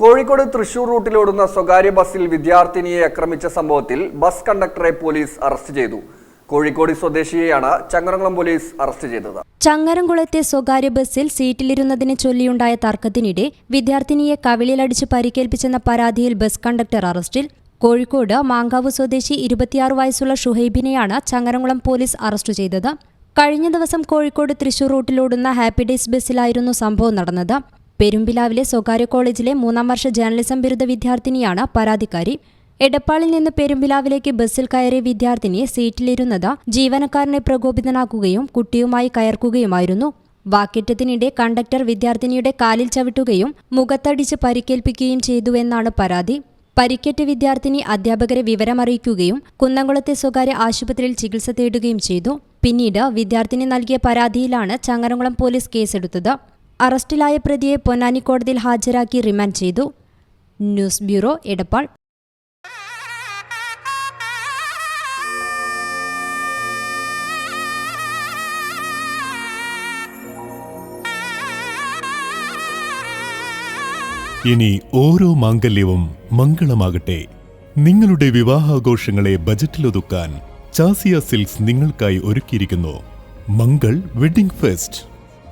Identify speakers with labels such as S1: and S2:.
S1: കോഴിക്കോട് തൃശൂർ റൂട്ടിൽ ഓടുന്ന സ്വകാര്യ ബസ്സിൽ വിദ്യാർത്ഥിനിയെ ആക്രമിച്ച സംഭവത്തിൽ ബസ് കണ്ടക്ടറെ പോലീസ് അറസ്റ്റ് ചെയ്തു. കോഴിക്കോട് സ്വദേശിയെയാണ് ചങ്ങരംകുളം പോലീസ് അറസ്റ്റ് ചെയ്തത്.
S2: ചങ്ങരംകുളത്തെ സ്വകാര്യ ബസ്സിൽ സീറ്റിലിരുന്നതിനെ ചൊല്ലിയുണ്ടായ തർക്കത്തിനിടെ വിദ്യാർത്ഥിനിയെ കവിളിലടിച്ച് പരിക്കേൽപ്പിച്ചെന്ന പരാതിയിൽ ബസ് കണ്ടക്ടർ അറസ്റ്റിൽ. കോഴിക്കോട് മാങ്കാവ് സ്വദേശി ഇരുപത്തിയാറ് വയസ്സുള്ള ഷുഹൈബിനെയാണ് ചങ്ങരംകുളം പോലീസ് അറസ്റ്റ് ചെയ്തത്. കഴിഞ്ഞ ദിവസം കോഴിക്കോട് തൃശൂർ റൂട്ടിലോടുന്ന ഹാപ്പി ഡേയ്സ് ബസ്സിലായിരുന്നു സംഭവം നടന്നത്. പെരുമ്പിലാവിലെ സ്വകാര്യ കോളേജിലെ മൂന്നാം വർഷ ജേർണലിസം ബിരുദ വിദ്യാർത്ഥിനിയാണ് പരാതിക്കാരി. എടപ്പാളിൽ നിന്ന് പെരുമ്പിലാവിലേക്ക് ബസ്സിൽ കയറിയ വിദ്യാർത്ഥിനിയെ സീറ്റിലിരുന്നത് ജീവനക്കാരനെ പ്രകോപിതനാക്കുകയും കുട്ടിയുമായി കയർക്കുകയുമായിരുന്നു. വാക്കേറ്റത്തിനിടെ കണ്ടക്ടർ വിദ്യാർത്ഥിനിയുടെ കാലിൽ ചവിട്ടുകയും മുഖത്തടിച്ച് പരിക്കേൽപ്പിക്കുകയും ചെയ്തുവെന്നാണ് പരാതി. പരിക്കേറ്റ വിദ്യാർത്ഥിനി അധ്യാപകരെ വിവരമറിയിക്കുകയും കുന്നംകുളത്തെ സ്വകാര്യ ആശുപത്രിയിൽ ചികിത്സ തേടുകയും ചെയ്തു. പിന്നീട് വിദ്യാർത്ഥിനി നൽകിയ പരാതിയിലാണ് ചങ്ങരംകുളം പോലീസ് കേസെടുത്തത്. അറസ്റ്റിലായ പ്രതിയെ പൊന്നാനി കോടതിയിൽ ഹാജരാക്കി റിമാൻഡ് ചെയ്തു. News bureau Edappal.
S3: ഇനി ഓരോ മാംഗല്യവും മംഗളമാകട്ടെ. നിങ്ങളുടെ വിവാഹാഘോഷങ്ങളെ ബജറ്റിലൊതുക്കാൻ ചാസിയ സിൽക്സ് നിങ്ങൾക്കായി ഒരുക്കിയിരിക്കുന്നു. Mangal wedding fest.